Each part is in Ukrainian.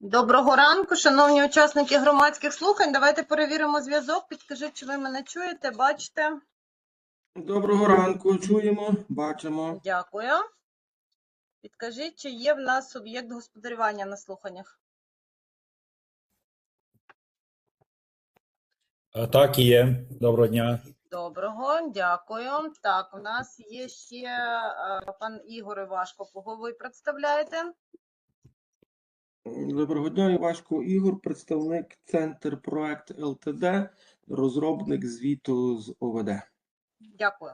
Доброго ранку, шановні учасники громадських слухань. Давайте перевіримо зв'язок. Підкажіть, чи ви мене чуєте, бачите? Доброго ранку, чуємо, бачимо. Дякую. Підкажіть, чи є в нас суб'єкт господарювання на слуханнях? Е, Так, є. Доброго дня. Доброго, дякую. Так, у нас є ще е, пан Ігор Івашко. Кого ви представляєте? Доброго дня, Івашко Ігор, представник Центр Проект ЛТД, розробник звіту з ОВД. Дякую.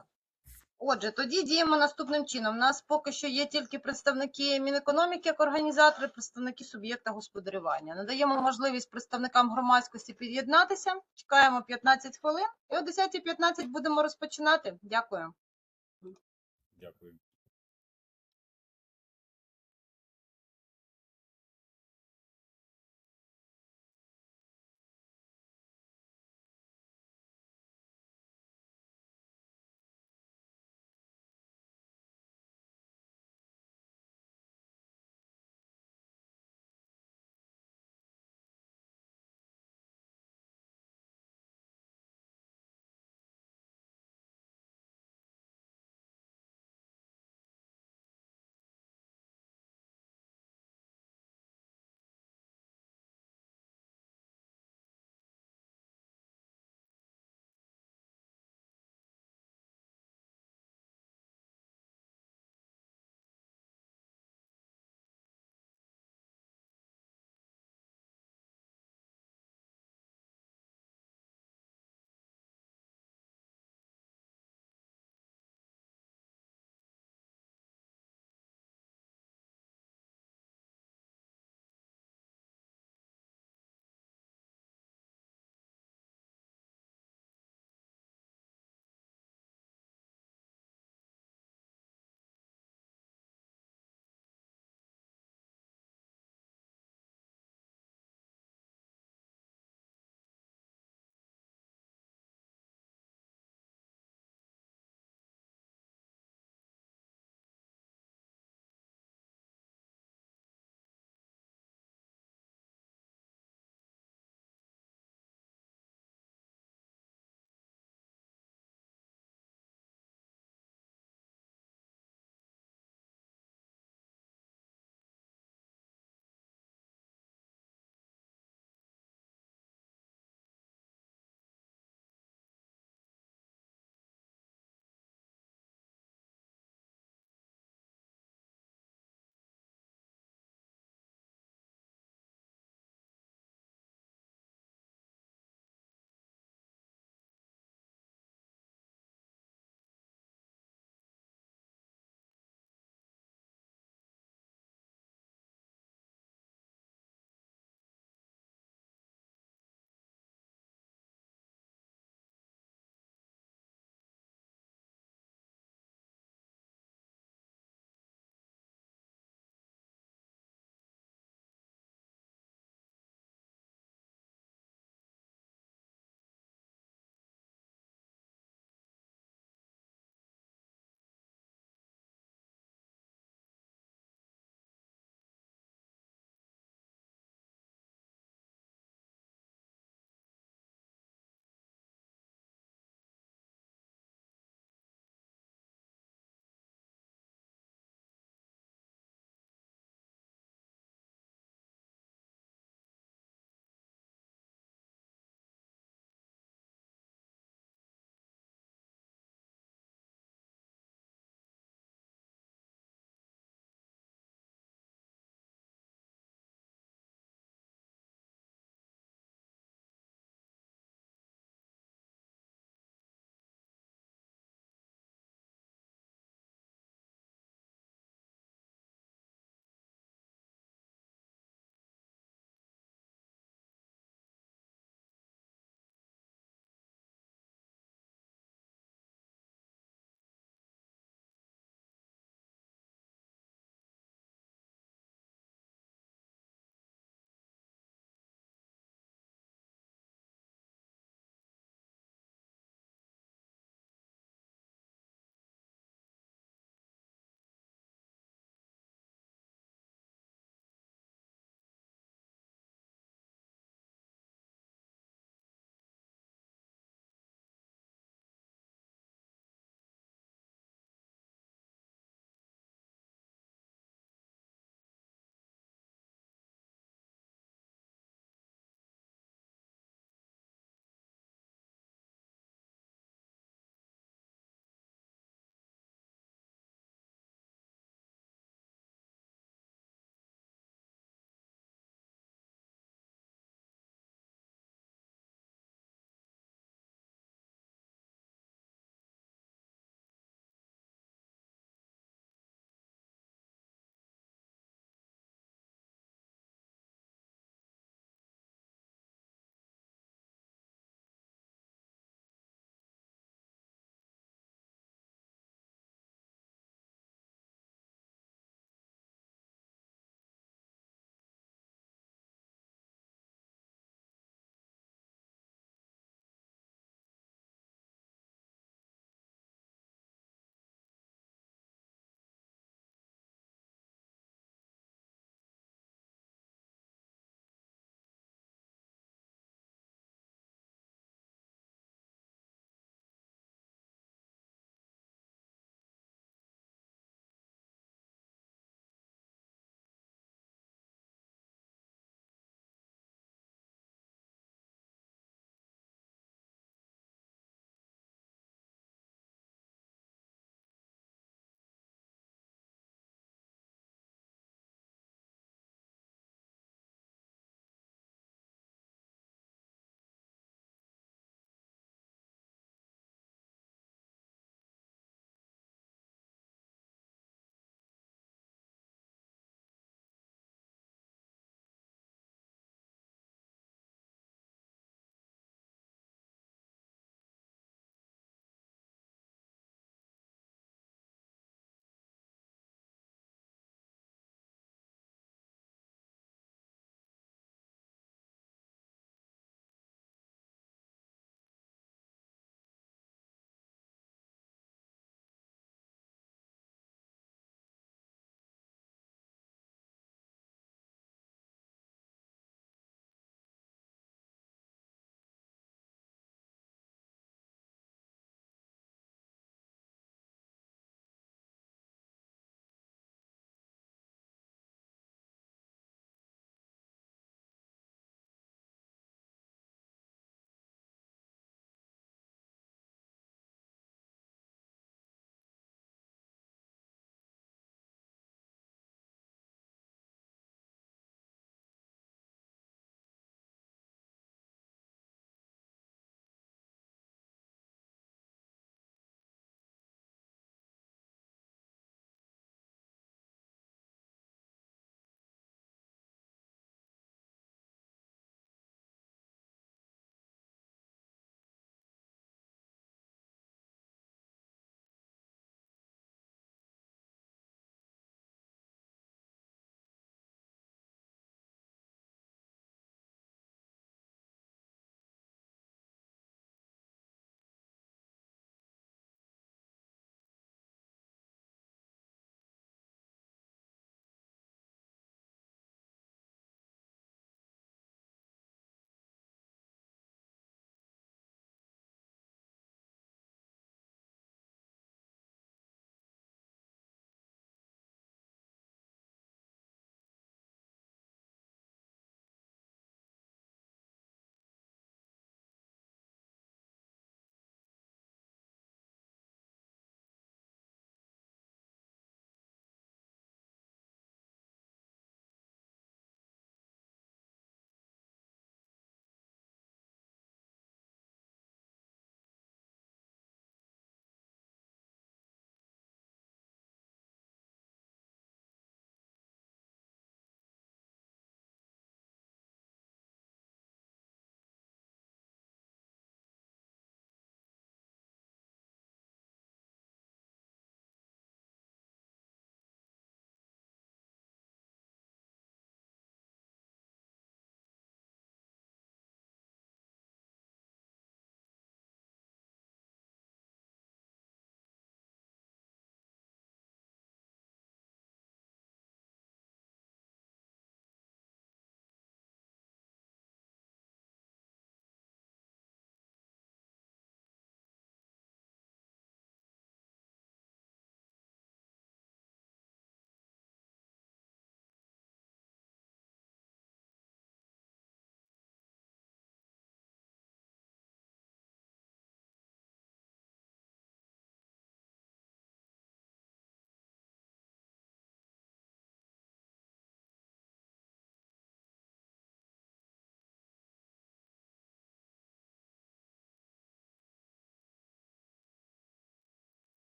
Отже, тоді діємо наступним чином. У нас поки що є тільки представники Мінекономіки як організатори, представники суб'єкта господарювання. Надаємо можливість представникам громадськості під'єднатися. Чекаємо 15 хвилин і о 10.15 будемо розпочинати. Дякую. Дякую.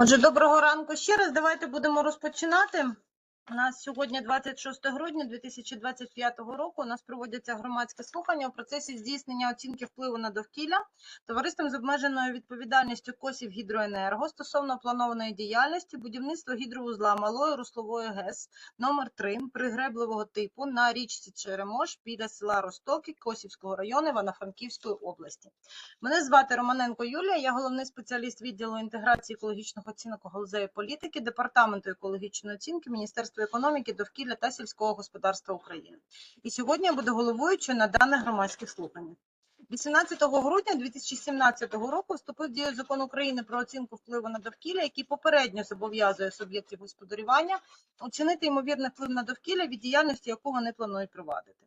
Отже, доброго ранку ще раз. Давайте будемо розпочинати. У нас сьогодні 26 грудня 2025 року. У нас проводяться громадське слухання у процесі здійснення оцінки впливу на довкілля товариством з обмеженою відповідальністю Косів Гідроенерго стосовно планованої діяльності будівництва гідровузла малої руслової ГЕС номер 3 пригребливого типу на річці Черемош біля села Ростоки Косівського району Івано-Франківської області. Мене звати Романенко Юлія, я головний спеціаліст відділу інтеграції екологічних оцінок галузеї політики Департаменту екологічної оцінки Міністерства економіки, довкілля та сільського господарства України. І сьогодні я буду головуючою на даних громадських слуханнях. 18 грудня 2017 року вступив в дію закон України про оцінку впливу на довкілля, який попередньо зобов'язує суб'єктів господарювання оцінити ймовірний вплив на довкілля від діяльності, яку вони планують провадити.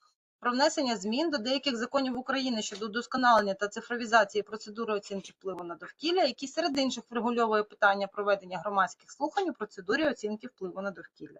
про внесення змін до деяких законів України щодо удосконалення та цифровізації процедури оцінки впливу на довкілля, які серед інших врегульовує питання проведення громадських слухань у процедурі оцінки впливу на довкілля.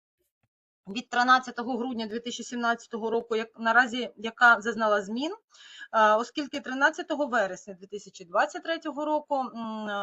від 13 грудня 2017 року, як наразі яка зазнала змін, е, оскільки 13 вересня 2023 року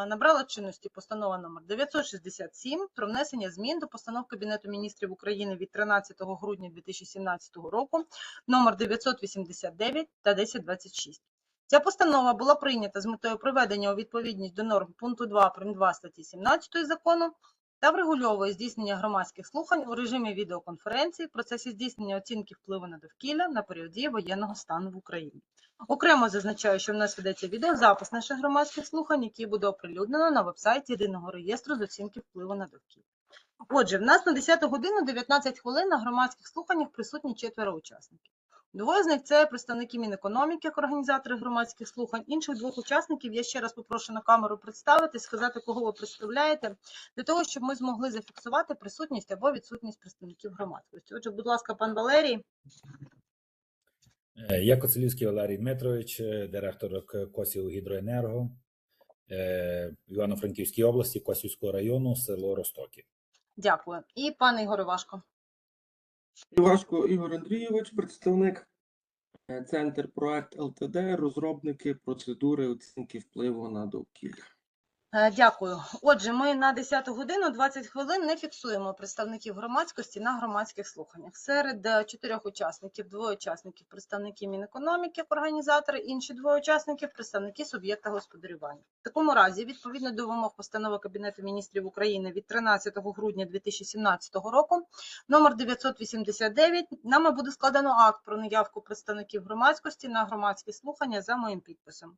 набрала чинності постанова номер 967 про внесення змін до постанов Кабінету міністрів України від 13 грудня 2017 року номер 989 та 1026. Ця постанова була прийнята з метою приведення у відповідність до норм пункту 2 прим. 2 статті 17 закону та врегульовує здійснення громадських слухань у режимі відеоконференції в процесі здійснення оцінки впливу на довкілля на період дії воєнного стану в Україні. Окремо зазначаю, що в нас ведеться відеозапис наших громадських слухань, який буде оприлюднено на вебсайті єдиного реєстру з оцінки впливу на довкілля. Отже, в нас на 10 годину 19 хвилин на громадських слуханнях присутні четверо учасників. Двоє з них це представники Мінекономіки, як організатори громадських слухань. Інших двох учасників я ще раз попрошу на камеру представити, сказати, кого ви представляєте, для того, щоб ми змогли зафіксувати присутність або відсутність представників громадськості. Отже, будь ласка, пан Валерій. Е, Я Коцелівський Валерій Дмитрович, е, директор Косів Гідроенерго е, Івано-Франківській області, Косівського району, село Ростоки. Дякую. І пан Ігор Івашко. Івашко Ігор Андрійович, представник е, Центр проект ЛТД, розробники процедури оцінки впливу на довкілля. Е, Дякую. Отже, ми на 10 годину 20 хвилин не фіксуємо представників громадськості на громадських слуханнях. Серед е, чотирьох учасників, двоє учасників представники Мінекономіки, організатори, інші двоє учасників представники суб'єкта господарювання. В такому разі, відповідно до вимог постанови Кабінету міністрів України від 13 грудня 2017 року, номер 989, нами буде складено акт про наявку представників громадськості на громадські слухання за моїм підписом.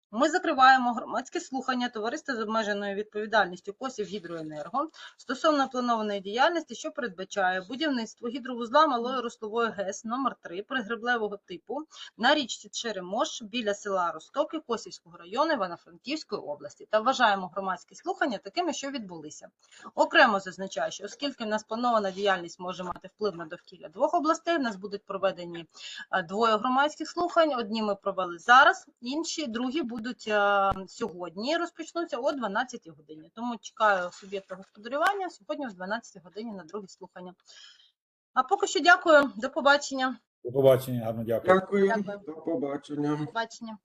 ми закриваємо громадські слухання товариства з обмеженою відповідальністю Косів Гідроенерго стосовно планованої діяльності, що передбачає будівництво гідровузла малої руслової ГЕС номер 3 пригреблевого типу на річці Черемош біля села Ростоки Косівського району Івано-Франківської області та вважаємо громадські слухання такими, що відбулися. Окремо зазначаю, що оскільки в нас планована діяльність може мати вплив на довкілля двох областей, в нас будуть проведені е, двоє громадських слухань. Одні ми провели зараз, інші другі будуть е, сьогодні. Розпочнуться о 12 годині. Тому чекаю суб'єкта господарювання сьогодні о 12 годині на другі слухання. А поки що дякую, до побачення. До побачення, гарно дякую. Дякую, Дякую. до побачення. До побачення.